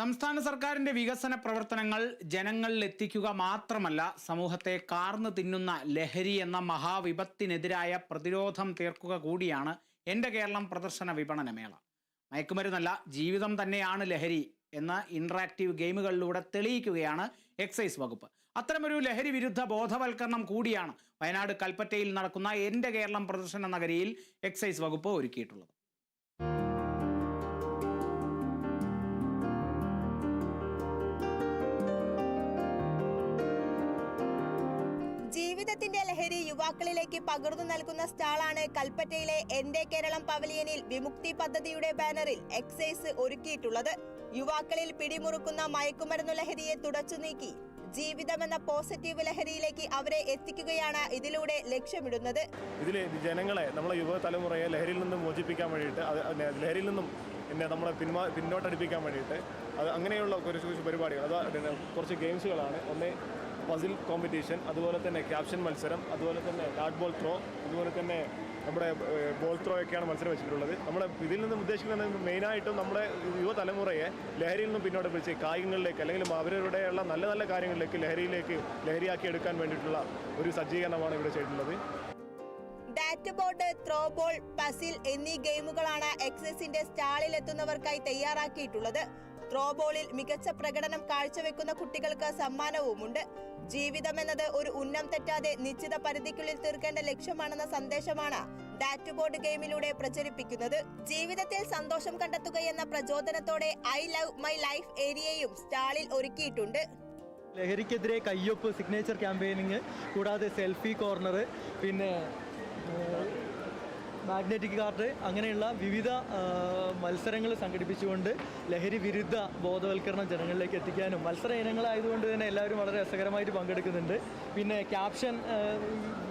സംസ്ഥാന സർക്കാരിന്റെ വികസന പ്രവർത്തനങ്ങൾ ജനങ്ങളിൽ എത്തിക്കുക മാത്രമല്ല സമൂഹത്തെ കാർന്നു തിന്നുന്ന ലഹരി എന്ന മഹാവിപത്തിനെതിരായ പ്രതിരോധം തീർക്കുക കൂടിയാണ് എന്റെ കേരളം പ്രദർശന വിപണന മേള. മയക്കുമരുന്നല്ല ജീവിതം തന്നെയാണ് ലഹരി എന്ന ഇന്ററാക്റ്റീവ് ഗെയിമുകളിലൂടെ തെളിയിക്കുകയാണ് എക്സൈസ് വകുപ്പ്. അത്തരമൊരു ലഹരി വിരുദ്ധ ബോധവൽക്കരണം കൂടിയാണ് വയനാട് കൽപ്പറ്റയിൽ നടക്കുന്ന എന്റെ കേരളം പ്രദർശന നഗരിയിൽ എക്സൈസ് വകുപ്പ് ഒരുക്കിയിട്ടുള്ളത്. ജീവിതത്തിന്റെ ലഹരി യുവാക്കളിലേക്ക് പകർന്നു നൽകുന്ന സ്റ്റാളാണ് കൽപ്പറ്റയിലെ എന്റെ കേരളം പവലിയനിൽ വിമുക്തി പദ്ധതിയുടെ ബാനറിൽ എക്സൈസ് ഒരുക്കിയിട്ടുള്ളത്. യുവാക്കളിൽ പിടിമുറുക്കുന്ന മയക്കുമരുന്നു ലഹരിയെ തുടച്ചു നീക്കി. ജീവിതമെന്ന പോസിറ്റീവ് ലഹരിയിലേക്ക് അവരെ എത്തിക്കുകയാണ് ഇതിലൂടെ ലക്ഷ്യമിടുന്നത്. ഇതിൽ ജനങ്ങളെ നമ്മളെ യുവതലമുറയെ ലഹരിയിൽ നിന്നും മോചിപ്പിക്കാൻ വേണ്ടിയിട്ട് ലഹരിയിൽ നിന്നും പിന്നെ നമ്മളെ പിന്മാ പിന്നോട്ടടിപ്പിക്കാൻ വേണ്ടിയിട്ട് അത് അങ്ങനെയുള്ള കുറച്ച് കുറച്ച് പരിപാടികൾ അത് കുറച്ച് ഗെയിംസുകളാണ്. ഒന്ന് പസിൽ കോമ്പറ്റീഷൻ അതുപോലെ തന്നെ ക്യാപ്ഷൻ മത്സരം അതുപോലെ തന്നെ ഡാട്ട് ബോൾ ത്രോ അതുപോലെ തന്നെ നമ്മുടെ ബോൾ ത്രോ ഒക്കെയാണ് മത്സരം വെച്ചിട്ടുള്ളത്. നമ്മുടെ ഇതിൽ നിന്നും ഉദ്ദേശിക്കുന്നത് മെയിനായിട്ടും നമ്മുടെ യുവതലമുറയെ ലഹരിയിൽ നിന്നും പിന്നോട്ട് പിടിച്ച് കായികങ്ങളിലേക്ക് അല്ലെങ്കിൽ അവരുടെയുള്ള നല്ല നല്ല കാര്യങ്ങളിലേക്ക് ലഹരിയിലേക്ക് ലഹരിയാക്കി എടുക്കാൻ വേണ്ടിയിട്ടുള്ള ഒരു സജ്ജീകരണമാണ് ഇവിടെ ചെയ്തിട്ടുള്ളത്. Bat board throw ball puzzle എന്നീ ഗെയിമുകളാണ് എക്സസിന്റെ സ്റ്റാളിൽ എത്തുന്നവർക്കായി തയ്യാറാക്കിയിട്ടുള്ളത്. ത്രോ ബോളിൽ മികച്ച പ്രകടനം കാഴ്ചവെക്കുന്ന കുട്ടികൾക്ക് സമ്മാനവുമുണ്ട്. ജീവിതം എന്നത് ഒരു ഉന്നം തെറ്റാതെ നിശ്ചിത പരിധിക്കുള്ളിൽ തീർക്കേണ്ട ലക്ഷ്യമാണെന്ന സന്ദേശമാണ് ഡാറ്റ് ബോർഡ് ഗെയിമിലൂടെ പ്രചരിപ്പിക്കുന്നത്. ജീവിതത്തിൽ സന്തോഷം കണ്ടെത്തുകയെന്ന പ്രചോദനത്തോടെ ഐ ലവ് മൈ ലൈഫ് ഏരിയയും സ്റ്റാളിൽ ഒരുക്കിയിട്ടുണ്ട്. ലഹരിക്കെതിരെ കയ്യൊപ്പ് സിഗ്നേച്ചർ ക്യാമ്പയിനിങ് കൂടാതെ സെൽഫി കോർണർ പിന്നെ മാഗ്നറ്റിക് കാർഡ് അങ്ങനെയുള്ള വിവിധ മത്സരങ്ങൾ സംഘടിപ്പിച്ചുകൊണ്ട് ലഹരി വിരുദ്ധ ബോധവൽക്കരണം ജനങ്ങളിലേക്ക് എത്തിക്കാനും മത്സര ഇനങ്ങളായതുകൊണ്ട് തന്നെ എല്ലാവരും വളരെ രസകരമായിട്ട് പങ്കെടുക്കുന്നുണ്ട്. പിന്നെ ക്യാപ്ഷൻ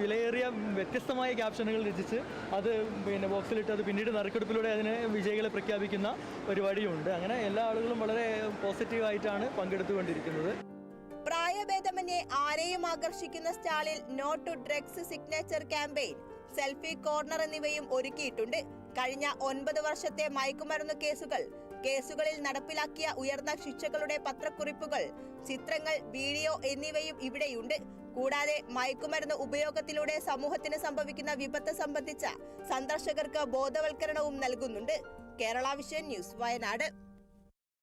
വിലയേറിയ വ്യത്യസ്തമായ ക്യാപ്ഷനുകൾ രചിച്ച് അത് പിന്നെ ബോക്സിലിട്ട് അത് പിന്നീട് നറുക്കെടുപ്പിലൂടെ അതിനെ വിജയികളെ പ്രഖ്യാപിക്കുന്ന പരിപാടിയുമുണ്ട് അങ്ങനെ എല്ലാ ആളുകളും വളരെ പോസിറ്റീവായിട്ടാണ് പങ്കെടുത്തുകൊണ്ടിരിക്കുന്നത്. പ്രായഭേദമന്യേ ആരെയും ആകർഷിക്കുന്ന സ്റ്റാളിൽ not to drugs signature campaign selfie corner എന്നിവയും ഒരുക്കിയിട്ടുണ്ട്. കഴിഞ്ഞ ഒൻപത് വർഷത്തെ മയക്കുമരുന്ന് കേസുകൾ കേസുകളിൽ നടപ്പിലാക്കിയ ഉയർന്ന ശിക്ഷകളുടെ പത്രക്കുറിപ്പുകൾ ചിത്രങ്ങൾ വീഡിയോ എന്നിവയും ഇവിടെയുണ്ട്. കൂടാതെ മയക്കുമരുന്ന് ഉപയോഗത്തിലൂടെ സമൂഹത്തിന് സംഭവിക്കുന്ന വിപത്ത് സംബന്ധിച്ച സന്ദർശകർക്ക് ബോധവൽക്കരണവും നൽകുന്നുണ്ട്. Kerala vision news Wayanad.